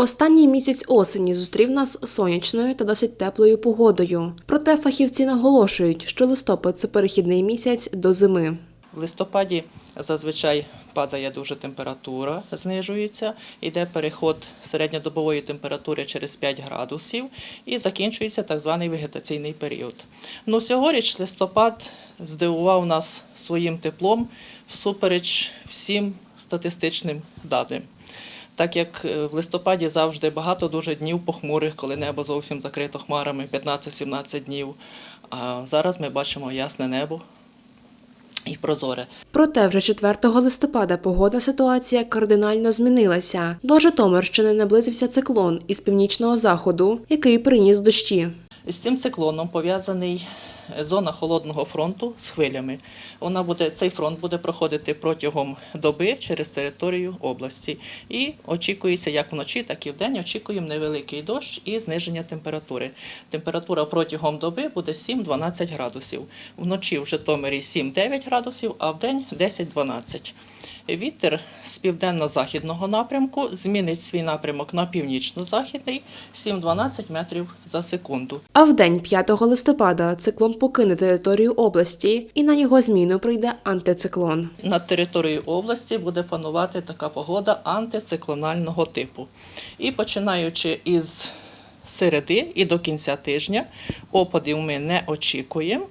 Останній місяць осені зустрів нас сонячною та досить теплою погодою. Проте фахівці наголошують, що листопад це перехідний місяць до зими. В листопаді зазвичай падає дуже температура, знижується, йде переход середньодобової температури через 5 градусів і закінчується так званий вегетаційний період. Ну, цьогоріч листопад здивував нас своїм теплом всупереч всім статистичним даним. Так як е, в листопаді завжди багато дуже днів похмурих, коли небо зовсім закрито хмарами, 15-17 днів. А зараз ми бачимо ясне небо і прозоре. Проте вже 4 листопада погодна ситуація кардинально змінилася. До Житомирщини наблизився циклон із північного заходу, який приніс дощі. З цим циклоном пов'язаний зона холодного фронту з хвилями. Вона буде, цей фронт буде проходити протягом доби через територію області. І очікується як вночі, так і вдень. Очікуємо невеликий дощ і зниження температури. Температура протягом доби буде 7-12 градусів. Вночі в Житомирі 7-9 градусів, а вдень 10-12. Вітер з південно-західного напрямку змінить свій напрямок на північно-західний 7-12 метрів за секунду. А в день 5 листопада циклон покине територію області, і на його зміну прийде антициклон. Над територією області буде панувати така погода антициклонального типу. І починаючи із середи і до кінця тижня, опадів ми не очікуємо.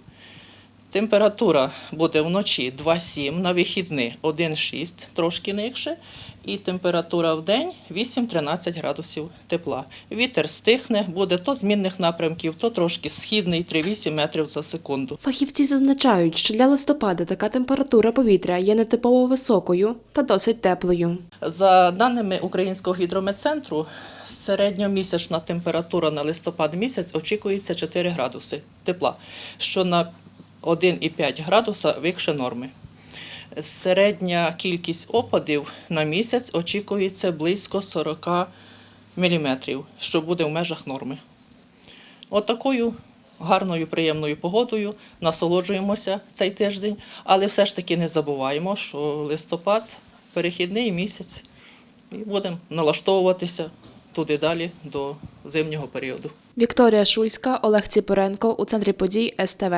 Температура буде вночі 2,7, на вихідні 1,6, трошки нижче. І температура в день 8-13 градусів тепла. Вітер стихне, буде то змінних напрямків, то трошки східний 3-8 метрів за секунду. Фахівці зазначають, що для листопада така температура повітря є нетипово високою та досить теплою. За даними Українського гідрометцентру, середньомісячна температура на листопад місяць очікується 4 градуси тепла, що на 1,5 градуса вище норми. Середня кількість опадів на місяць очікується близько 40 мм, що буде в межах норми. Отакою гарною, приємною погодою насолоджуємося цей тиждень, але все ж таки не забуваємо, що листопад перехідний місяць, і будемо налаштовуватися туди далі до зимнього періоду. Вікторія Шульська, Олег Ціпоренко у центрі подій СТВ.